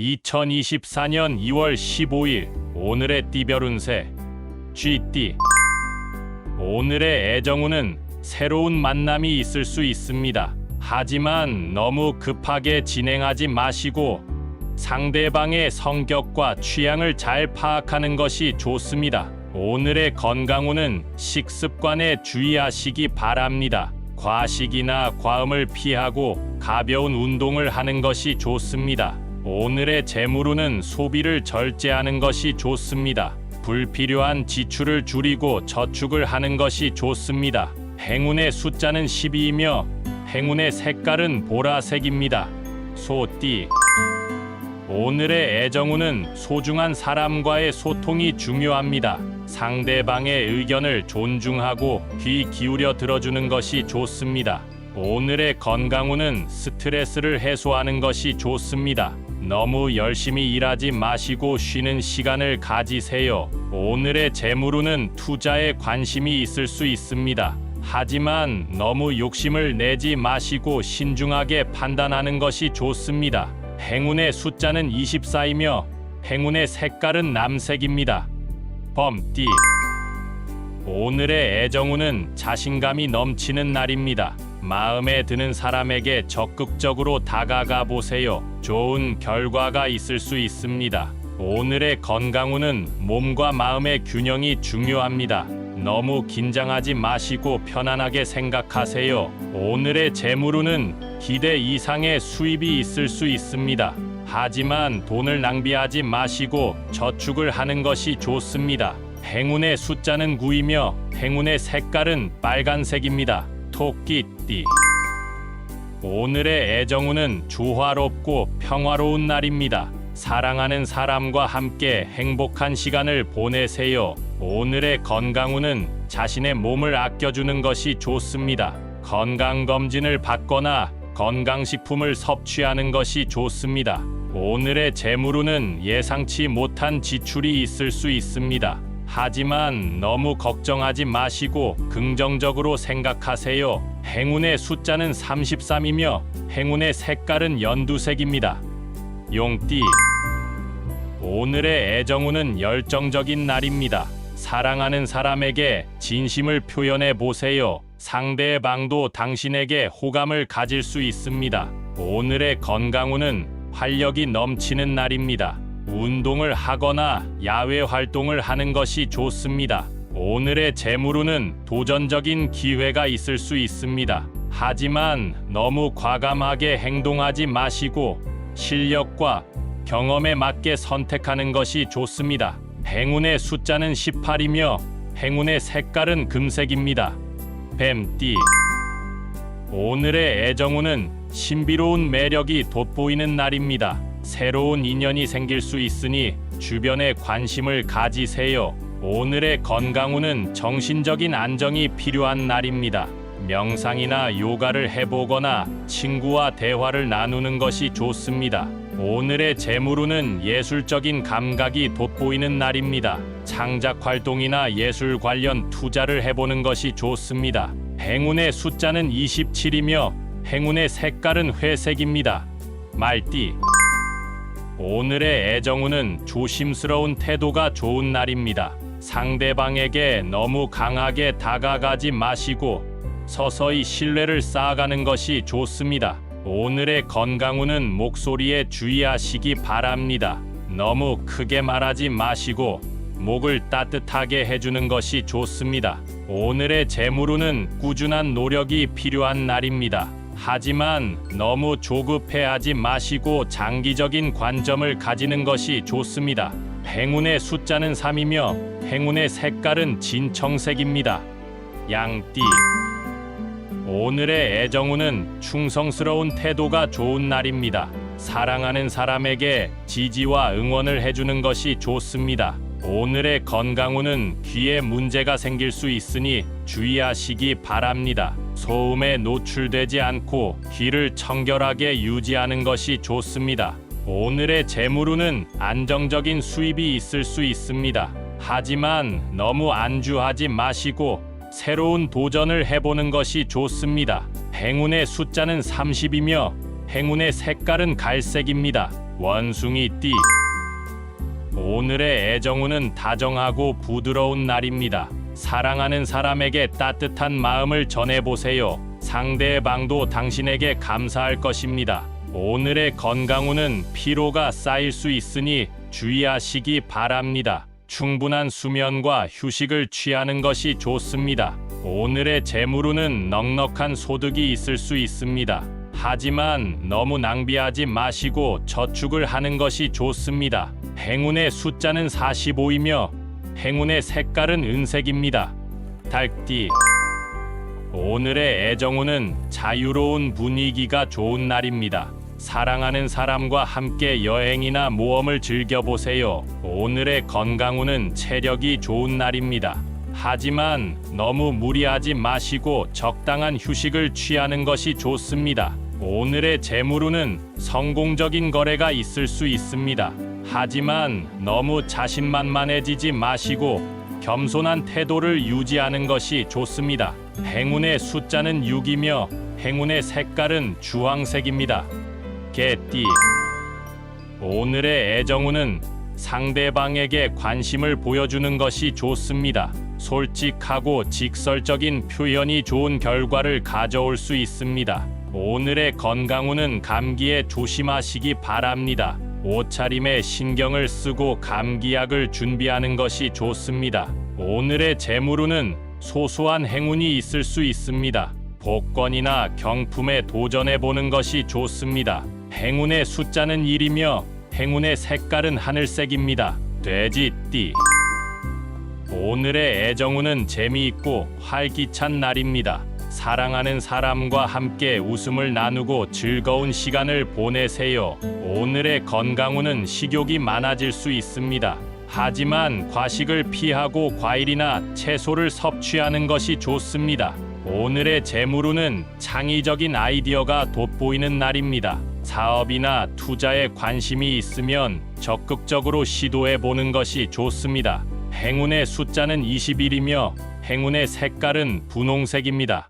2024년 2월 15일 오늘의 띠별 운세 쥐띠 오늘의 애정운은 새로운 만남이 있을 수 있습니다. 하지만 너무 급하게 진행하지 마시고 상대방의 성격과 취향을 잘 파악하는 것이 좋습니다. 오늘의 건강운은 식습관에 주의하시기 바랍니다. 과식이나 과음을 피하고 가벼운 운동을 하는 것이 좋습니다. 오늘의 재물운은 소비를 절제하는 것이 좋습니다. 불필요한 지출을 줄이고 저축을 하는 것이 좋습니다. 행운의 숫자는 12이며 행운의 색깔은 보라색입니다. 소띠 오늘의 애정운은 소중한 사람과의 소통이 중요합니다. 상대방의 의견을 존중하고 귀 기울여 들어주는 것이 좋습니다. 오늘의 건강운은 스트레스를 해소하는 것이 좋습니다. 너무 열심히 일하지 마시고 쉬는 시간을 가지세요. 오늘의 재물운은 투자에 관심이 있을 수 있습니다. 하지만 너무 욕심을 내지 마시고 신중하게 판단하는 것이 좋습니다. 행운의 숫자는 24이며 행운의 색깔은 남색입니다. 범띠 오늘의 애정운은 자신감이 넘치는 날입니다. 마음에 드는 사람에게 적극적으로 다가가 보세요. 좋은 결과가 있을 수 있습니다. 오늘의 건강운은 몸과 마음의 균형이 중요합니다. 너무 긴장하지 마시고 편안하게 생각하세요. 오늘의 재물운은 기대 이상의 수입이 있을 수 있습니다. 하지만 돈을 낭비하지 마시고 저축을 하는 것이 좋습니다. 행운의 숫자는 9이며 행운의 색깔은 빨간색입니다. 토끼띠 오늘의 애정운은 조화롭고 평화로운 날입니다. 사랑하는 사람과 함께 행복한 시간을 보내세요. 오늘의 건강운은 자신의 몸을 아껴주는 것이 좋습니다. 건강검진을 받거나 건강식품을 섭취하는 것이 좋습니다. 오늘의 재물운은 예상치 못한 지출이 있을 수 있습니다. 하지만 너무 걱정하지 마시고 긍정적으로 생각하세요. 행운의 숫자는 33이며 행운의 색깔은 연두색입니다. 용띠 오늘의 애정운은 열정적인 날입니다. 사랑하는 사람에게 진심을 표현해 보세요. 상대방도 당신에게 호감을 가질 수 있습니다. 오늘의 건강운은 활력이 넘치는 날입니다. 운동을 하거나 야외 활동을 하는 것이 좋습니다. 오늘의 재물운은 도전적인 기회가 있을 수 있습니다. 하지만 너무 과감하게 행동하지 마시고 실력과 경험에 맞게 선택하는 것이 좋습니다. 행운의 숫자는 18이며 행운의 색깔은 금색입니다. 뱀띠 오늘의 애정운은 신비로운 매력이 돋보이는 날입니다. 새로운 인연이 생길 수 있으니 주변에 관심을 가지세요. 오늘의 건강운은 정신적인 안정이 필요한 날입니다. 명상이나 요가를 해보거나 친구와 대화를 나누는 것이 좋습니다. 오늘의 재물운은 예술적인 감각이 돋보이는 날입니다. 창작 활동이나 예술 관련 투자를 해보는 것이 좋습니다. 행운의 숫자는 27이며 행운의 색깔은 회색입니다. 말띠 오늘의 애정운은 조심스러운 태도가 좋은 날입니다. 상대방에게 너무 강하게 다가가지 마시고 서서히 신뢰를 쌓아가는 것이 좋습니다. 오늘의 건강운은 목소리에 주의하시기 바랍니다. 너무 크게 말하지 마시고 목을 따뜻하게 해주는 것이 좋습니다. 오늘의 재물운은 꾸준한 노력이 필요한 날입니다. 하지만 너무 조급해하지 마시고 장기적인 관점을 가지는 것이 좋습니다. 행운의 숫자는 3이며 행운의 색깔은 진청색입니다. 양띠 오늘의 애정운은 충성스러운 태도가 좋은 날입니다. 사랑하는 사람에게 지지와 응원을 해주는 것이 좋습니다. 오늘의 건강운은 귀에 문제가 생길 수 있으니 주의하시기 바랍니다. 소음에 노출되지 않고 귀를 청결하게 유지하는 것이 좋습니다. 오늘의 재물운은 안정적인 수입이 있을 수 있습니다. 하지만 너무 안주하지 마시고 새로운 도전을 해보는 것이 좋습니다. 행운의 숫자는 30이며 행운의 색깔은 갈색입니다. 원숭이 띠 오늘의 애정운은 다정하고 부드러운 날입니다. 사랑하는 사람에게 따뜻한 마음을 전해보세요. 상대방도 당신에게 감사할 것입니다. 오늘의 건강운은 피로가 쌓일 수 있으니 주의하시기 바랍니다. 충분한 수면과 휴식을 취하는 것이 좋습니다. 오늘의 재물운은 넉넉한 소득이 있을 수 있습니다. 하지만 너무 낭비하지 마시고 저축을 하는 것이 좋습니다. 행운의 숫자는 45이며 행운의 색깔은 은색입니다. 달띠 오늘의 애정운은 자유로운 분위기가 좋은 날입니다. 사랑하는 사람과 함께 여행이나 모험을 즐겨보세요. 오늘의 건강운은 체력이 좋은 날입니다. 하지만 너무 무리하지 마시고 적당한 휴식을 취하는 것이 좋습니다. 오늘의 재물운은 성공적인 거래가 있을 수 있습니다. 하지만 너무 자신만만해지지 마시고 겸손한 태도를 유지하는 것이 좋습니다. 행운의 숫자는 6이며 행운의 색깔은 주황색입니다. 개띠 오늘의 애정운은 상대방에게 관심을 보여주는 것이 좋습니다. 솔직하고 직설적인 표현이 좋은 결과를 가져올 수 있습니다. 오늘의 건강운은 감기에 조심하시기 바랍니다. 옷차림에 신경을 쓰고 감기약을 준비하는 것이 좋습니다. 오늘의 재물운은 소소한 행운이 있을 수 있습니다. 복권이나 경품에 도전해 보는 것이 좋습니다. 행운의 숫자는 1이며 행운의 색깔은 하늘색입니다. 돼지띠 오늘의 애정운은 재미있고 활기찬 날입니다. 사랑하는 사람과 함께 웃음을 나누고 즐거운 시간을 보내세요. 오늘의 건강운은 식욕이 많아질 수 있습니다. 하지만 과식을 피하고 과일이나 채소를 섭취하는 것이 좋습니다. 오늘의 재물운은 창의적인 아이디어가 돋보이는 날입니다. 사업이나 투자에 관심이 있으면 적극적으로 시도해 보는 것이 좋습니다. 행운의 숫자는 21이며 행운의 색깔은 분홍색입니다.